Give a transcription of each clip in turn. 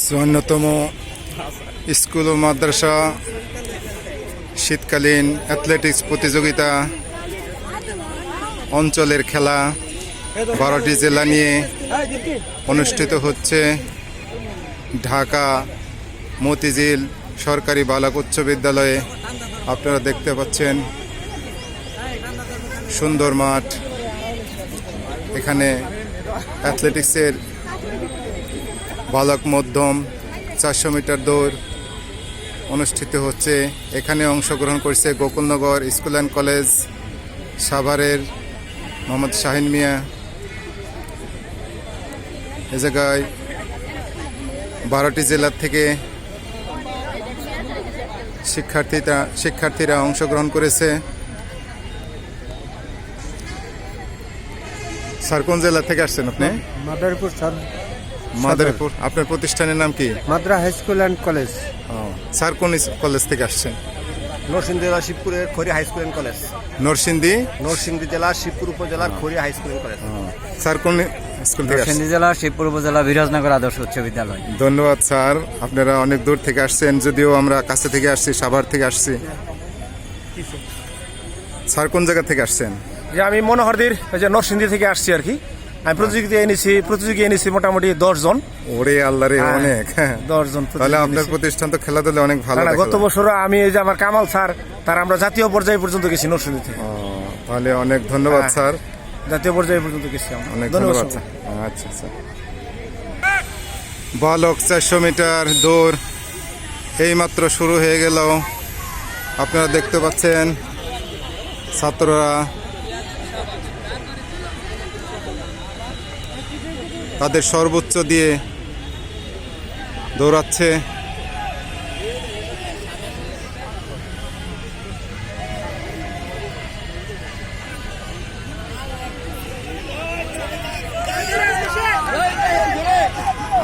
চুয়ান্নতম school ও মাদ্রাসা, শীতকালীন athletics প্রতিযোগিতা, অঞ্চলের খেলা বারোটি জেলা নিয়ে অনুষ্ঠিত হচ্ছে। ঢাকা মতিঝিল সরকারি বালক উচ্চ বিদ্যালয়ে আপনারা দেখতে পাচ্ছেন সুন্দর মাঠ। এখানে অ্যাথলেটিক্সের বালক মধ্যম, চারশো মিটার দৌড় অনুষ্ঠিত হচ্ছে। এখানে অংশগ্রহণ করছে গোকুলনগর স্কুল অ্যান্ড কলেজ সাভারের মোহাম্মদ শাহিন মিয়া। এ জায়গায় বারোটি জেলার থেকে শিক্ষার্থীরা শিক্ষার্থীরা অংশগ্রহণ করেছে। স্যার কোন জেলা থেকে আসছেন আপনি? মাদারীপুর মাদারীপুর আপনার প্রতিষ্ঠানের নাম কি? Madra high school and college. Sir কোন কলেজ থেকে আসছেন? নরসিংদী জেলা শিবপুরের Khari high school and college. Narsingdi? Narsingdi জেলা শিবপুর উপজেলার Khari high school and college. Sir কোন স্কুল থেকে আসছেন? নরসিংদী জেলা শিবপুর উপজেলা বিরাজনগর আদর্শ উচ্চ বিদ্যালয়। ধন্যবাদ স্যার। আপনারা অনেক দূর থেকে আসছেন যদিও আমরা কাছে থেকে আসছি সাভার থেকে আসছি। স্যার কোন জায়গা থেকে আসছেন? যে আমি মনোহরদির ওই যে নরসিংদী থেকে আসছি আর কি। আমি প্রতিযোগিতা এনেছি প্রতিযোগী এনেছি মোটামুটি দশ জন। ওরে আল্লাহ রে হ্যাঁ, অনেক হ্যাঁ। দশ জন তাহলে আপনার প্রতিষ্ঠান তো খেলাধুলা অনেক ভালো গত বছর আমি এই যে আমার কামাল স্যার তার আমরা জাতীয় পর্যায়ে পর্যন্ত গেছি নরসিংদী থেকে। তাহলে অনেক ধন্যবাদ হ্যাঁ। স্যার। জাতীয় পর্যায়ে পর্যন্ত গেছি অনেক ধন্যবাদ ধন্যবাদ স্যার। আচ্ছা আচ্ছা। বালক চারশো মিটার দৌড় এইমাত্র শুরু হয়ে গেল। আপনারা দেখতে পাচ্ছেন ছাত্ররা তাদের সর্বোচ্চ দিয়ে দৌড়াচ্ছে।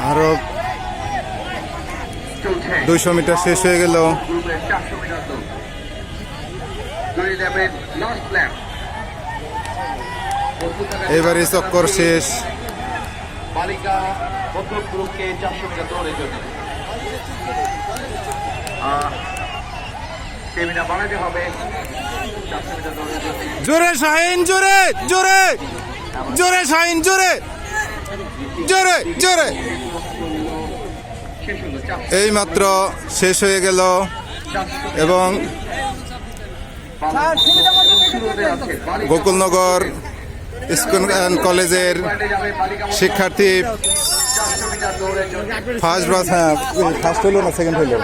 আরও দুইশো মিটার শেষ হয়ে গেল। এবারে চক্কর শেষ। বালিকা প্রথম গ্রুপকে চারশো মিটার দৌড়ের জন্য। বাড়াতে হবে। চারশো মিটার দৌড়ের জন্য। জোরে শাহিন জোরে জোরে জোরে শাহিন জোরে জোরে জোরে। এই মাত্র শেষ হয়ে গেল এবং গোকুলনগর স্কুল অ্যান্ড কলেজের শিক্ষার্থী ফার্স্ট বাস হ্যাঁ ফার্স্ট হলো না সেকেন্ড হলো?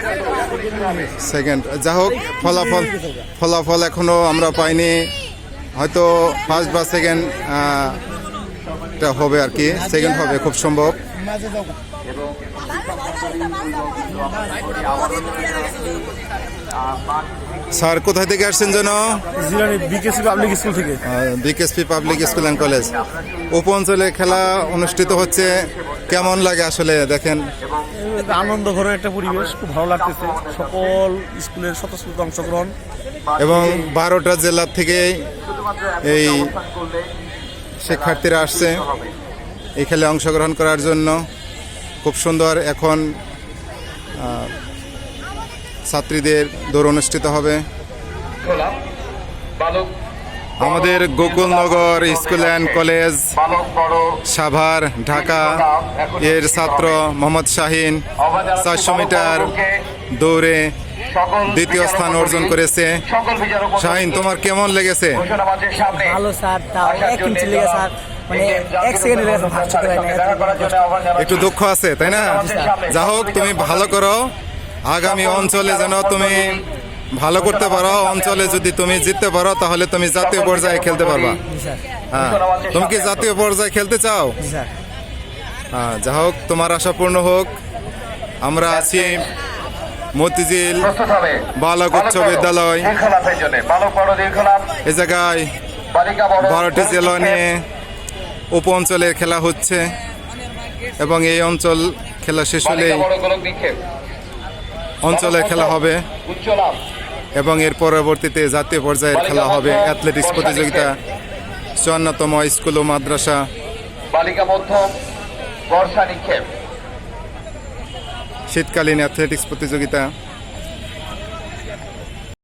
সেকেন্ড যা হোক ফলাফল ফলাফল এখনও আমরা পাইনি। হয়তো ফার্স্ট বা সেকেন্ড টা হবে আর কি। সেকেন্ড হবে খুব সম্ভব। স্যার কোথায় থেকে আসছেন যেন? বিকেসি পাবলিক স্কুল থেকে। BKSP public school and college উপ অঞ্চলে খেলা অনুষ্ঠিত হচ্ছে। কেমন লাগে আসলে দেখেন? আনন্দ ঘরের একটা পরিবেশ খুব ভালো লাগতেছে। সকল স্কুলের স্বতঃস্ফূর্ত অংশগ্রহণ। এবং বারোটা জেলার থেকে এই শিক্ষার্থীরা আসছে এই খেলে অংশগ্রহণ করার জন্য। খুব সুন্দর এখন ছাত্রীদের দৌড় অনুষ্ঠিত হবে। আমাদের Gokulnagar school and college Savar Dhaka এর ছাত্র মোহাম্মদ শাহিন চারশো মিটার দৌড়ে দ্বিতীয় স্থান অর্জন করেছে। শাহিন তোমার কেমন লেগেছে? ভালো স্যার মানে। একটু দুঃখ আছে তাই না? যা হোক তুমি ভালো করো। আগামী অঞ্চলে যেন তুমি ভালো করতে পারো, অঞ্চলে যদি তুমি জিততে পারো, তাহলে তুমি জাতীয় পর্যায়ে খেলতে পারবা। হ্যাঁ তুমি কি জাতীয় পর্যায়ে খেলতে চাও? হ্যাঁ যা হোক, তোমার আশা পূর্ণ হোক। আমরা আছি মতিঝিল বালক উচ্চ বিদ্যালয়। এ জায়গায় বারোটি জেলা নিয়ে উপ খেলা হচ্ছে এবং এই অঞ্চল খেলা শেষ হলেই বালিকা বড় গোলক নিক্ষেপ অঞ্চলে খেলা হবে এবং এর পরবর্তীতে জাতীয় পর্যায়ের খেলা হবে। অ্যাথলেটিক্স প্রতিযোগিতা চুয়ান্নতম স্কুল ও মাদ্রাসা। বালিকা মধ্যম বর্ষা নিক্ষেপ। শীতকালীন অ্যাথলেটিক্স প্রতিযোগিতা।